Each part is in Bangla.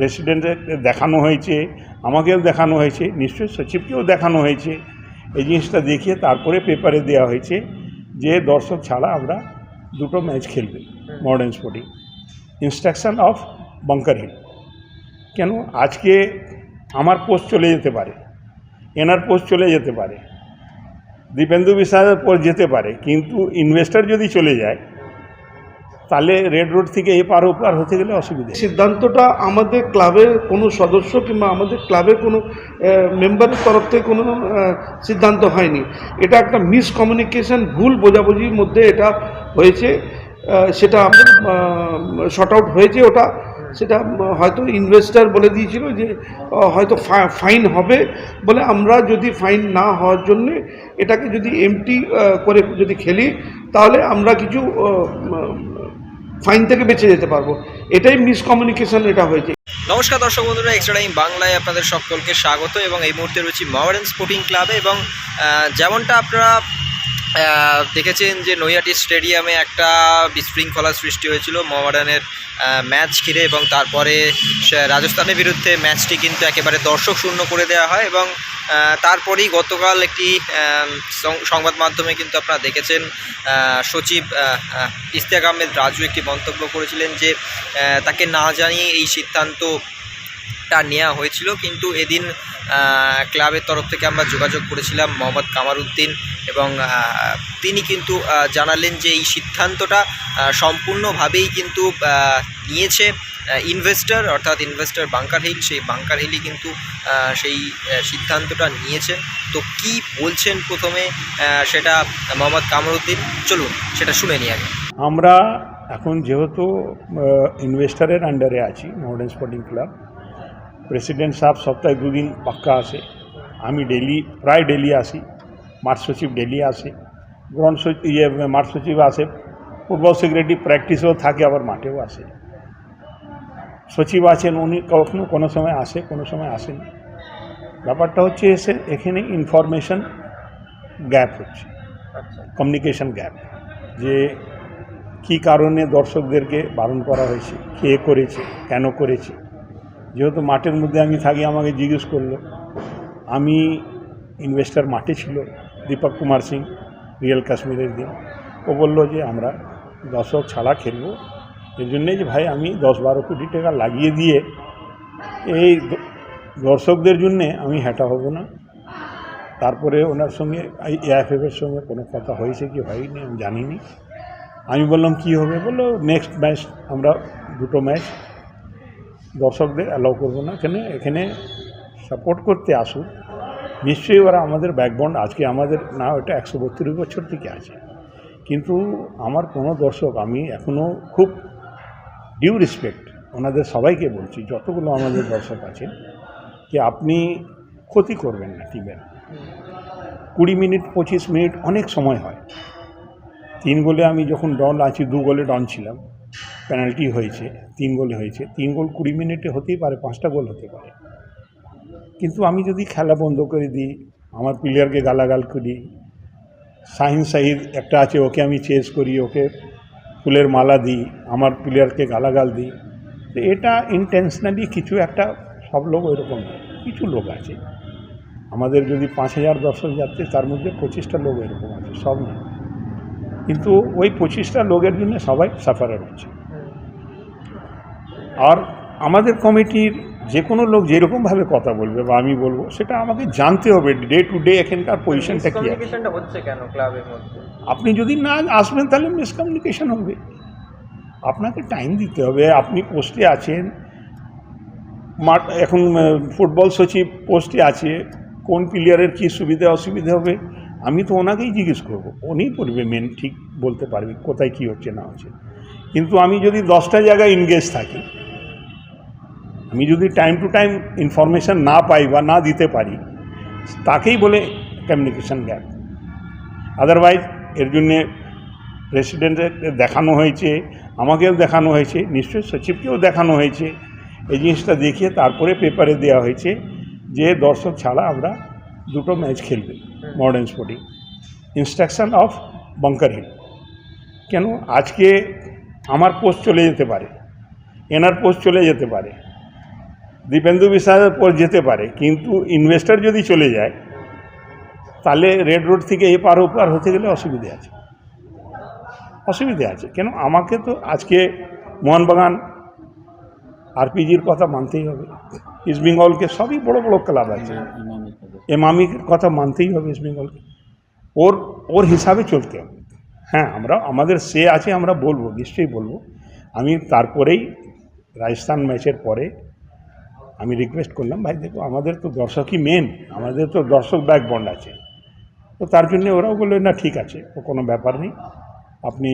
প্রেসিডেন্টের দেখানো হয়েছে, আমাকেও দেখানো হয়েছে নিশ্চয়ই সচিবকেও দেখানো হয়েছে। এই জিনিসটা দেখিয়ে তারপরে পেপারে দেওয়া হয়েছে যে দর্শক ছাড়া আমরা দুটো ম্যাচ খেলবে modern sporting instruction of Bunker Hill কেন? আজকে আমার পোস্ট চলে যেতে পারে, এনার পোস্ট চলে যেতে পারে, দীপেন্দু বিশ্বাসের পোস্ট যেতে পারে, কিন্তু ইনভেস্টর যদি চলে যায় তাহলে রেড রোড থেকে এপার ওপার হতে গেলে অসুবিধা। সিদ্ধান্তটা আমাদের ক্লাবের কোনো সদস্য কিংবা আমাদের ক্লাবের কোনো মেম্বারের তরফ থেকে কোনো সিদ্ধান্ত হয়নি। এটা একটা মিসকমিউনিকেশন, ভুল বোঝাবুঝির মধ্যে এটা হয়েছে। সেটা শর্ট আউট হয়েছে ওটা। সেটা হয়তো ইনভেস্টার বলে দিয়েছিল যে হয়তো ফাইন হবে বলে আমরা যদি ফাইন না হওয়ার জন্যে এটাকে যদি এমটি করে যদি খেলি, তাহলে আমরা কিছু ফাইন থেকে বেঁচে যেতে পারব। এটাই মিসকমিউনিকেশন এটা হয়েছে। নমস্কার দর্শক বন্ধুরা এক্সট্রা টাইম বাংলায় আপনাদের সকলকে স্বাগত এবং এই মুহূর্তে রয়েছি মহারেন স্পোর্টিং ক্লাবে এবং যেমনটা আপনারা দেখেছেন যে নৈহাটি স্টেডিয়ামে একটা বিশৃঙ্খলা সৃষ্টি হয়েছিল। মোহামেডানের ম্যাচ ঘিরে এবং তারপরে রাজস্থানের বিরুদ্ধে ম্যাচটি কিন্তু একেবারে দর্শক শূন্য করে দেওয়া হয় এবং তারপরেই গতকাল একটি সংবাদ মাধ্যমে কিন্তু আপনারা দেখেছেন সচিব আহ, আহমেদ রাজু একটি মন্তব্য করেছিলেন যে তাকে না জানিয়ে এই সিদ্ধান্তটা নেওয়া হয়েছিল, কিন্তু এদিন ক্লাবের তরফ থেকে আমরা যোগাযোগ করেছিলাম মোহাম্মদ কামারুদ্দিন এবং তিনি কিন্তু জানালেন যে এই সিদ্ধান্তটা সম্পূর্ণভাবেই কিন্তু নিয়েছে ইনভেস্টর অর্থাৎ ইনভেস্টর বাংকার হিল সেই বাংকার হিলই কিন্তু সেই সিদ্ধান্তটা নিয়েছেন তো কি বলছেন প্রথমে সেটা মোহাম্মদ কামরুদ্দিন? চলুন, সেটা শুনে নিই আগে। আমরা এখন যেহেতু ইনভেস্টারের আন্ডারে আছি মডার্ন স্পোর্টিং ক্লাব প্রেসিডেন্ট সাহেব সপ্তাহে দুদিন পাক্কা আসে। আমি ডেলি প্রায় ডেলি আসি। মাঠ সচিব ডেলি আসে। গ্রহণ সচিব ইয়ে মাঠ সচিব আসে। ফুটবল সেক্রেটারি প্র্যাকটিসেও থাকে আবার মাঠেও আসে। সচিব আছেন উনি কখনো কোনো সময় আসে কোনো সময় আসেন। ব্যাপারটা হচ্ছে এসে এখানে ইনফরমেশন গ্যাপ হচ্ছে। কমিউনিকেশন গ্যাপ যে কী কারণে দর্শকদেরকে বারণ করা হয়েছে কে করেছে কেন করেছে। যেহেতু মাঠের মধ্যে আমি থাকি, আমাকে জিজ্ঞেস করল। আমি ইনভেস্টার মাঠে ছিল, দীপক কুমার সিং রিয়েল কাশ্মীরের দিন। ও বলল যে, আমরা দর্শক ছাড়া খেলব। এর জন্যে যে, ভাই, আমি দশ বারো কোটি টাকা লাগিয়ে দিয়ে এই দর্শকদের জন্যে আমি হ্যাটা হব না। তারপরে ওনার সঙ্গে এআইএফএফের সঙ্গে কোনো কথা হয়েছে কি হয়নি, আমি জানিনি। আমি বললাম, কি হবে? বলল নেক্সট ম্যাচ আমরা দুটো ম্যাচ দর্শকদের অ্যালাউ করব না। কেন এখানে সাপোর্ট করতে আসুক নিশ্চয়ই ওরা আমাদের ব্যাকবন্ড আজকে আমাদের না, ওটা একশো বত্রিশ বছর থেকে আছে। কিন্তু আমার কোনো দর্শক, আমি এখনও খুব ডিউ রেসপেক্ট ওনাদের সবাইকে বলছি, যতগুলো আমাদের দর্শক আছে, যে আপনি ক্ষতি করবেন না টিমের কুড়ি মিনিট, পঁচিশ মিনিট অনেক সময় হয়। তিন গোলে আমি যখন ডন আছি, দু গোলে ডন ছিলাম। পেনাল্টি হয়েছে, তিন গোলে হয়েছে। তিন গোল কুড়ি মিনিটে হতেই পারে, পাঁচটা গোল হতে পারে। কিন্তু আমি যদি খেলা বন্ধ করে দিই, আমার প্লেয়ারকে গালাগাল করি, শাহিন শাহিদ একটা আছে, ওকে আমি চেস করি, ওকে ফুলের মালা দিই, আমার প্লেয়ারকে গালাগাল দিই, তো এটা ইন্টেনশনালি কিছু একটা সব লোক নয় কিছু লোক আছে। আমাদের যদি পাঁচ হাজার দর্শক যাচ্ছে, তার মধ্যে পঁচিশটা লোক এরকম আছে, সব না কিন্তু ওই পঁচিশটা লোকের জন্য সবাই সাফারার হচ্ছে। আর আমাদের কমিটির যে কোনো লোক যেরকমভাবে কথা বলবে বা আমি বলব সেটা আমাকে জানতে হবে ডে টু ডে এখানকার পজিশনটা কী হচ্ছে কেন ক্লাবের মধ্যে? আপনি যদি না আসবেন তাহলে মিসকমিউনিকেশন হবে। আপনাকে টাইম দিতে হবে। আপনি পোস্টে আছেন মাঠ এখন ফুটবল সচিব পোস্টে আছে কোন প্লেয়ারের কী সুবিধা অসুবিধা হবে আমি তো ওনাকেই জিজ্ঞেস করব। উনিই বলবে মেন ঠিক বলতে পারবে কোথায় কী হচ্ছে না হচ্ছে। কিন্তু আমি যদি দশটা জায়গায় ইনগেজ থাকি আমি যদি টাইম টু টাইম ইনফরমেশান না পাই বা না দিতে পারি, তাকেই বলে কমিউনিকেশন গ্যাপ আদারওয়াইজ এর জন্যে প্রেসিডেন্টের দেখানো হয়েছে, আমাকেও দেখানো হয়েছে, নিশ্চয়ই সচিবকেও দেখানো হয়েছে। এই জিনিসটা দেখিয়ে তারপরে পেপারে দেওয়া হয়েছে যে দর্শক ছাড়া আমরা দুটো ম্যাচ খেলবে modern sporting instruction of Bunker Hill কেন? আজকে আমার পোস্ট চলে যেতে পারে, এনার পোস্ট চলে যেতে পারে। দীপেন্দু বিশ্বাসের পর যেতে পারে, কিন্তু ইনভেস্টর যদি চলে যায়, তাহলে রেড রোড থেকে এপার ওপার হতে গেলে অসুবিধে আছে। অসুবিধে আছে। কেন? আমাকে তো আজকে মোহনবাগান আরপিজির কথা মানতেই হবে। ইস্ট বেঙ্গলকে সবই বড় বড় ক্লাব আছে। এমামির কথা মানতেই হবে ইস্ট বেঙ্গলকে ওর ওর হিসাবে চলতে হবে। হ্যাঁ আমরা, আমাদের সে আছে, আমরা বলব, নিশ্চয়ই বলব। আমি তারপরেই রাজস্থান ম্যাচের পরে আমি রিকোয়েস্ট করলাম ভাই দেখো আমাদের তো দর্শকই মেন আমাদের তো দর্শক ব্যাক বন্ড আছে। তো তার জন্য ওরাও বলল না ঠিক আছে ও কোনো ব্যাপার নেই আপনি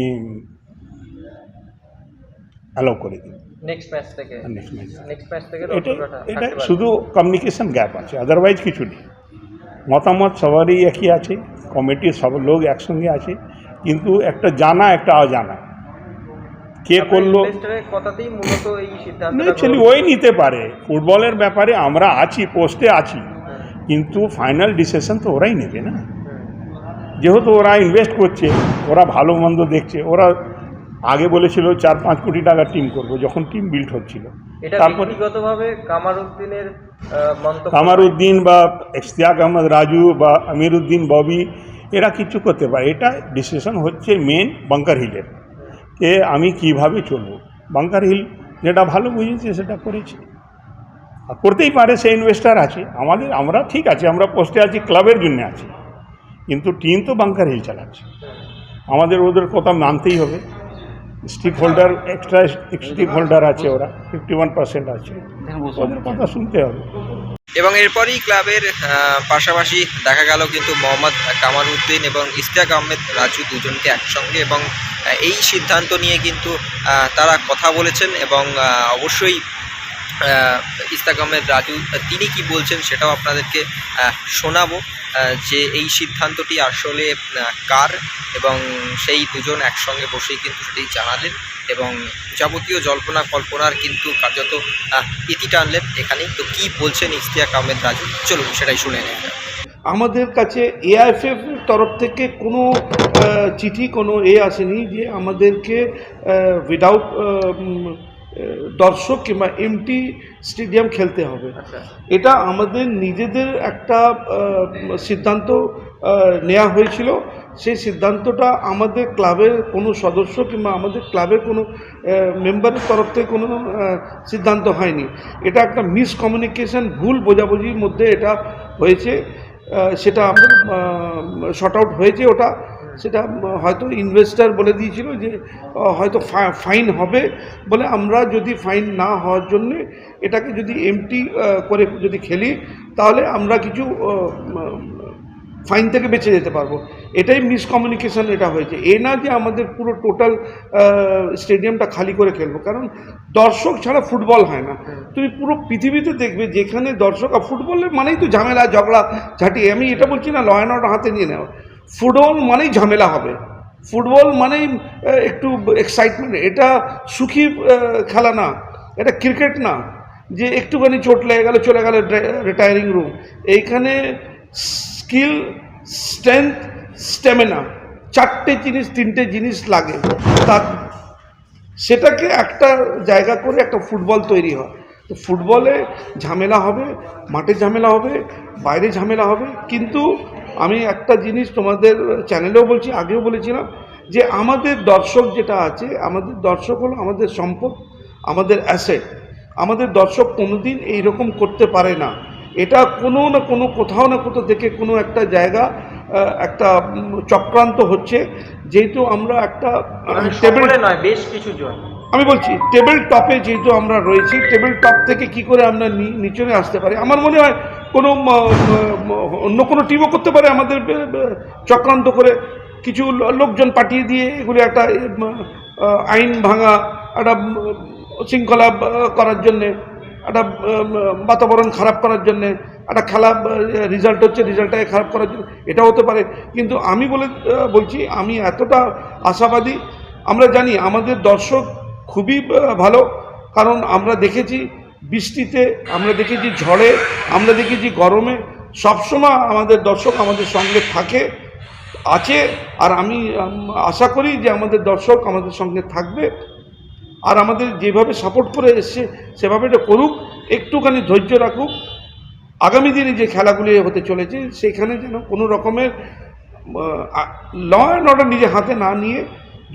অ্যালাউ করে দিন। নেক্সট ম্যাচ থেকে। নেক্সট ম্যাচ নেক্সট ম্যাচ থেকে এটা এটা শুধু কমিউনিকেশন গ্যাপ আছে আদারওয়াইজ কিছু নেই। মতামত সবারই একই আছে কমিটির সব লোক একসঙ্গে আছে কিন্তু একটা জানা একটা অজানা। কে করল? ওই নিতে পারে। ফুটবলের ব্যাপারে আমরা আছি পোস্টে আছি। কিন্তু ফাইনাল ডিসিশন তো ওরাই নেবে না। যেহেতু ওরা ইনভেস্ট করছে ওরা ভালো মন্দ দেখছে ওরা আগে বলেছিল চার পাঁচ কোটি টাকা টিম করব যখন টিম বিল্ড হচ্ছিল। তারপর কামারউদ্দিন বা ইশতিয়াক আহমদ রাজু বা আমিরউদ্দিন ববি এরা কিছু করতে পারে। এটা ডিসিশন হচ্ছে মেন বাঙ্কার হিলের কে আমি কীভাবে চলবো? বাঙ্কার হিল যেটা ভালো বুঝেছে সেটা করেছে। আর করতেই পারে, সে ইনভেস্টার আছে। আমাদের, আমরা ঠিক আছে, আমরা পোস্টে আছি ক্লাবের জন্য আছি। কিন্তু টিম তো বাঙ্কার হিল চালাচ্ছে। আমাদের ওদের কথা মানতেই হবে। Stick holder extra stick holder আছে ওরা ফিফটি ওয়ান পার্সেন্ট আছে। ওদের কথা শুনতে হবে। এবং এরপরই ক্লাবের পাশাপাশি দেখা গেল কিন্তু মোহাম্মদ কামারউদ্দিন এবং ইস্তিয়াক আহমেদ রাজু দুজনকে একসঙ্গে এবং এই সিদ্ধান্ত নিয়ে কিন্তু তারা কথা বলেছেন এবং অবশ্যই আহ, রাজু তিনি কি বলছেন সেটাও আপনাদেরকে শোনাবো যে এই সিদ্ধান্তটি আসলে কার এবং সেই দুজন একসঙ্গে বসেই কিন্তু সেটি জানালেন এবং যাবতীয় জল্পনা কল্পনার কিন্তু কার্যত ইতি টানলেন এখানেই তো কি বলছেন ইস্তিয়াক আহমেদ রাজু চলুন সেটাই শুনে যাক। আমাদের কাছে এআইএফএফ তরফ থেকে কোনো চিঠি কোনো এ আসেনি যে আমাদেরকে উইদাউট দর্শক কিংবা এমটি স্টেডিয়াম খেলতে হবে। এটা আমাদের নিজেদের একটা সিদ্ধান্ত নেওয়া হয়েছিল। সেই সিদ্ধান্তটা আমাদের ক্লাবের কোনো সদস্য কিংবা আমাদের ক্লাবের কোনো মেম্বারের তরফ থেকে কোনো সিদ্ধান্ত হয়নি। এটা একটা মিসকমিউনিকেশন ভুল বোঝাবুঝির মধ্যে এটা হয়েছে। সেটা আমরা শর্ট আউট হয়েছে ওটা। সেটা হয়তো ইনভেস্টার বলে দিয়েছিল যে হয়তো ফাইন হবে বলে আমরা যদি ফাইন না হওয়ার জন্যে এটাকে যদি এমটি করে যদি খেলি, তাহলে আমরা কিছু ফাইন থেকে বেঁচে যেতে পারব। এটাই মিসকমিউনিকেশন এটা হয়েছে। এ না যে আমাদের পুরো টোটাল স্টেডিয়ামটা খালি করে খেলব। কারণ দর্শক ছাড়া ফুটবল হয় না। তুমি পুরো পৃথিবীতে দেখবে যেখানে দর্শক আর ফুটবলের মানেই তো ঝামেলা ঝগড়া ঝাঁটি। আমি এটা বলছি না লয় অর্ডার হাতে নিয়ে নেওয়া ফুটবল মানেই ঝামেলা হবে। ফুটবল মানেই একটু এক্সাইটমেন্ট এটা সুখী খেলা না। এটা ক্রিকেট না। যে একটুখানি চোট লেগে গেল চলে গেল রিটায়ারিং রুম এইখানে স্কিল, স্ট্রেংথ, স্ট্যামিনা। চারটে জিনিস, তিনটে জিনিস লাগে। তার সেটাকে একটা জায়গা করে একটা ফুটবল তৈরি হয়। তো ফুটবলে ঝামেলা হবে, মাঠে ঝামেলা হবে, বাইরে ঝামেলা হবে। কিন্তু আমি একটা জিনিস তোমাদের চ্যানেলেও বলছি, আগেও বলেছিলাম যে আমাদের দর্শক যেটা আছে, আমাদের দর্শক হলো আমাদের সম্পদ, আমাদের অ্যাসেট আমাদের দর্শক কোনোদিন এইরকম করতে পারে না। এটা কোনো না কোনো কোথাও না কোথাও থেকে কোনো একটা জায়গা একটা চক্রান্ত হচ্ছে। যেহেতু আমরা একটা টেবিল নয় বেশ কিছু জন। আমি বলছি টেবিল টপে যেহেতু আমরা রয়েছি টেবিল টপ থেকে কি করে আমরা নিচনে আসতে পারি? আমার মনে হয় কোনো অন্য কোনো টিমও করতে পারে আমাদের চক্রান্ত করে। কিছু লোকজন পাঠিয়ে দিয়ে এগুলি একটা আইন ভাঙা একটা শৃঙ্খলা করার জন্যে একটা বাতাবরণ খারাপ করার জন্যে, একটা খেলা রেজাল্ট হচ্ছে রেজাল্টটাকে খারাপ করার জন্য, এটাও হতে পারে। কিন্তু আমি বলে বলছি, আমি এতটা আশাবাদী, আমরা জানি আমাদের দর্শক খুবই ভালো, কারণ আমরা দেখেছি বৃষ্টিতে, আমরা দেখেছি ঝড়ে, আমরা দেখেছি গরমে, সবসময় আমাদের দর্শক আমাদের সঙ্গে থাকে, আছে, আর আমি আশা করি যে আমাদের দর্শক আমাদের সঙ্গে থাকবে। আর আমাদের যেভাবে সাপোর্ট করে এসছে, সেভাবে এটা করুক, একটুখানি ধৈর্য রাখুক। আগামী দিনে যে খেলাগুলি হতে চলেছে, সেখানে যেন কোনো রকমের ল অ্যান্ড অর্ডার নিজে হাতে না নিয়ে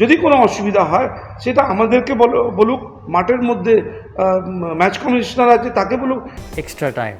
যদি কোনো অসুবিধা হয়, সেটা আমাদেরকে বলো, বলুক। মাঠের মধ্যে ম্যাচ কমিশনার আছে, তাকে বলুক। Extra time.